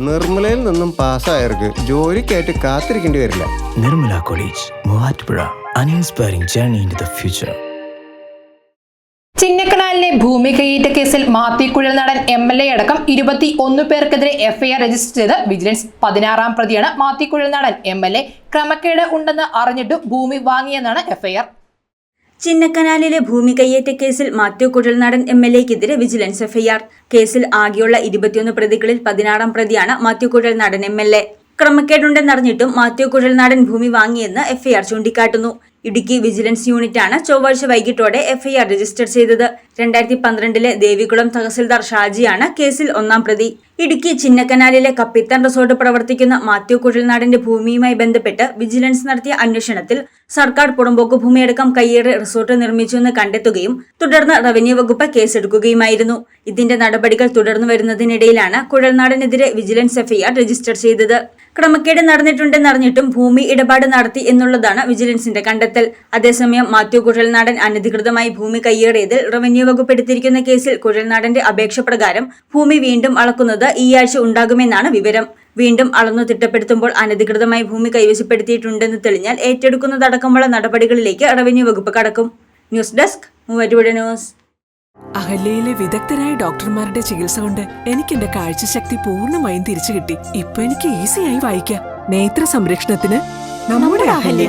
നിർമ്മലയിൽ നിന്നും പാസ്സായവർക്ക് ജോലിക്കായിട്ട് കാത്തിരിക്കേണ്ടി വരില്ല. Nirmala college Muvattupuzha an inspiring journey in the future ചിന്നക്കനാലിലെ ഭൂമി കയ്യേറ്റ കേസിൽ മാത്തിക്കുഴൽ നടൻ എം എൽ എ അടക്കം ഇരുപത്തി ഒന്ന് പേർക്കെതിരെ എഫ്ഐആർ രജിസ്റ്റർ ചെയ്ത് വിജിലൻസ് പതിനാറാം പ്രതിയാണ് മാത്തിക്കുഴൽ നടൻ എം എൽ എ ക്രമക്കേട് ഉണ്ടെന്ന് അറിഞ്ഞിട്ടും ഭൂമി വാങ്ങിയെന്നാണ് എഫ്ഐആർ ചിന്നക്കനാലിലെ ഭൂമി കയ്യേറ്റ കേസിൽ മാത്യു കുഴൽനാടൻ എം എൽ എക്കെതിരെ വിജിലൻസ് എഫ്ഐആർ. കേസിൽ ആകെയുള്ള ഇരുപത്തിയൊന്ന് പ്രതികളിൽ പതിനാറാം പ്രതിയാണ് Mathew Kuzhalnadan M L A. ക്രമക്കേടുണ്ടെന്നറിഞ്ഞിട്ടും Mathew Kuzhalnadan ഭൂമി വാങ്ങിയെന്ന് എഫ്ഐആർ ചൂണ്ടിക്കാട്ടുന്നു. ഇടുക്കി വിജിലൻസ് യൂണിറ്റാണ് ചൊവ്വാഴ്ച വൈകിട്ടോടെ എഫ്ഐആർ രജിസ്റ്റർ ചെയ്തത്. രണ്ടായിരത്തി പന്ത്രണ്ടിലെ ദേവികുളം തഹസിൽദാർ ഷാജിയാണ് കേസിൽ ഒന്നാം പ്രതി. ഇടുക്കി ചിന്നക്കനാലിലെ കപ്പിത്താൻ റിസോർട്ട് പ്രവർത്തിക്കുന്ന മാത്യു കുഴൽനാടിന്റെ ഭൂമിയുമായി ബന്ധപ്പെട്ട് വിജിലൻസ് നടത്തിയ അന്വേഷണത്തിൽ സർക്കാർ പുറമ്പോക്ക് ഭൂമിയടക്കം കയ്യേറി റിസോർട്ട് നിർമ്മിച്ചുവെന്ന് കണ്ടെത്തുകയും തുടർന്ന് റവന്യൂ വകുപ്പ് കേസെടുക്കുകയുമായിരുന്നു. ഇതിന്റെ നടപടികൾ തുടർന്നു വരുന്നതിനിടയിലാണ് കുഴൽനാടിനെതിരെ വിജിലൻസ് എഫ്ഐആർ രജിസ്റ്റർ ചെയ്തത്. ക്രമക്കേട് നടന്നിട്ടുണ്ടെന്നറിഞ്ഞിട്ടും ഭൂമി ഇടപാട് നടത്തി എന്നുള്ളതാണ് വിജിലൻസിന്റെ കണ്ടെത്തൽ. അതേസമയം മാത്യു കുഴൽനാടൻ അനധികൃതമായി ഭൂമി കയ്യേറിയതിൽ റവന്യൂ വകുപ്പ് എടുത്തിരിക്കുന്ന കേസിൽ കുഴൽനാടന്റെ അപേക്ഷ പ്രകാരം ഭൂമി വീണ്ടും അളക്കുന്നത് ഈ ആഴ്ച ഉണ്ടാകുമെന്നാണ് വിവരം. വീണ്ടും അളന്നു തിട്ടപ്പെടുത്തുമ്പോൾ അനധികൃതമായി ഭൂമി കൈവശപ്പെടുത്തിയിട്ടുണ്ടെന്ന് തെളിഞ്ഞാൽ ഏറ്റെടുക്കുന്നതടക്കമുള്ള നടപടികളിലേക്ക് റവന്യൂ വകുപ്പ് കടക്കും. News desk Muvattupuzha news. അഹല്യയിലെ വിദഗ്ധരായ ഡോക്ടർമാരുടെ ചികിത്സ കൊണ്ട് എനിക്ക് എന്റെ കാഴ്ചശക്തി പൂർണമായും തിരിച്ചു കിട്ടി ഇപ്പൊ എനിക്ക് ഈസിയായി വായിക്കാം. നേത്ര സംരക്ഷണത്തിന് നമ്മുടെ Ahalya.